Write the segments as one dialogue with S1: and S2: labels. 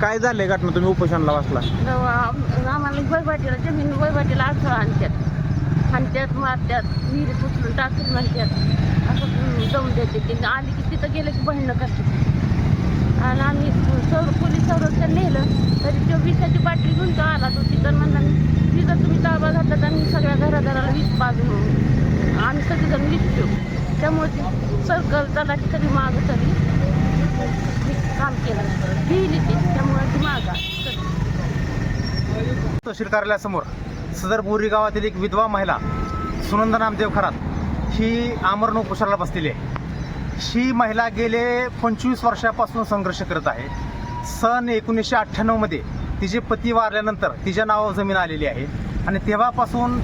S1: काय झालंय घटना? तुम्ही उपोषणाला वाचला
S2: तेव्हा आम्हाला वयवाटीला जमीन वयवाटीला अडथळा आणतात हाणत्यात मारत्यात विहिरीत उचलून टाकून म्हणतात असं जाऊन देते ते. आली की तिथं गेलं की बहिणं करते. आणि आम्ही सौर पोलीस संरक्षण नेलं. तरी तो विषाची बाटली घेऊन तो आला. तो तिथं म्हणला तिथं तुम्ही ताबा घातला तर आम्ही सगळ्या घराघराला वीस बाजून आम्ही सगळेजण वीस ठेवू त्यामुळे ती सर्कल तलाठी सगळी मागं सगळी काम केलं लिहिली ती त्यामुळे ती मागा
S1: तहसील कार्यालयासमोर सदर बोरी गावातील एक विधवा महिला सुनंदा नामदेव खरात ही आमरण उपोषणाला बसलेली आहे. ही महिला गेले पंचवीस वर्षापासून संघर्ष करत आहे. सन एकोणीसशे अठ्ठ्याण्णवमध्ये तिचे पती वारल्यानंतर तिच्या नावावर जमीन आलेली आहे. आणि तेव्हापासून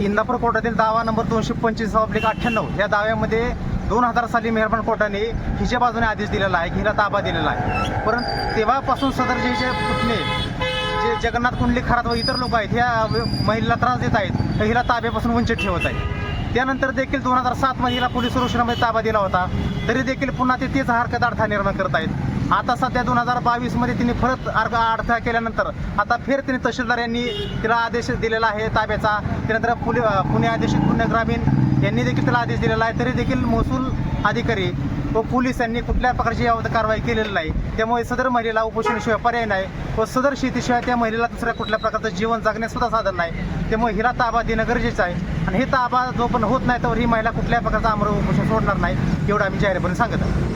S1: इंदापूर कोर्टातील दावा नंबर दोनशे पंचवीस ऑब्लिक अठ्ठ्याण्णव या दाव्यामध्ये दोन हजार साली मेहरबान कोर्टाने हिच्या बाजूने आदेश दिलेला आहे की हिला ताबा दिलेला आहे. परंतु तेव्हापासून सदरचे जे पुतणे जे जगन्नाथ कुंडली खरात व इतर लोक आहेत ह्या महिलेला त्रास देत आहेत तर हिला ताब्यापासून वंचित ठेवत आहेत. त्यानंतर देखील दोन हजार सातमध्ये हिला पोलीस सुरक्षणामध्ये ताबा दिला होता. तरी देखील पुन्हा ते तेच हरकत अडथळा निर्माण करत आहेत. आता सध्या दोन हजार बावीसमध्ये तिने परत अर्ग अडथळा केल्यानंतर आता फेर तिने तहसीलदार यांनी तिला आदेश दिलेला आहे ताब्याचा. त्यानंतर पुणे आदेशित पुणे ग्रामीण यांनी देखील तिला आदेश दिलेला आहे. तरी देखील महसूल अधिकारी व पोलीस यांनी कुठल्या प्रकारची यावर कारवाई केलेली नाही. त्यामुळे सदर महिलेला उपोषणाशिवाय पर्याय नाही व सदर शेतीशिवाय त्या महिलेला दुसऱ्या कुठल्या प्रकारचं जीवन जगण्यास सुद्धा साधन नाही. त्यामुळे हिला ताबा देणं गरजेचं आहे. आणि हे ताबा जो पण होत नाही तर ही महिला कुठल्या प्रकारचं आमर उपोषण सोडणार नाही एवढं आम्ही जाहीरपणे सांगत आहोत.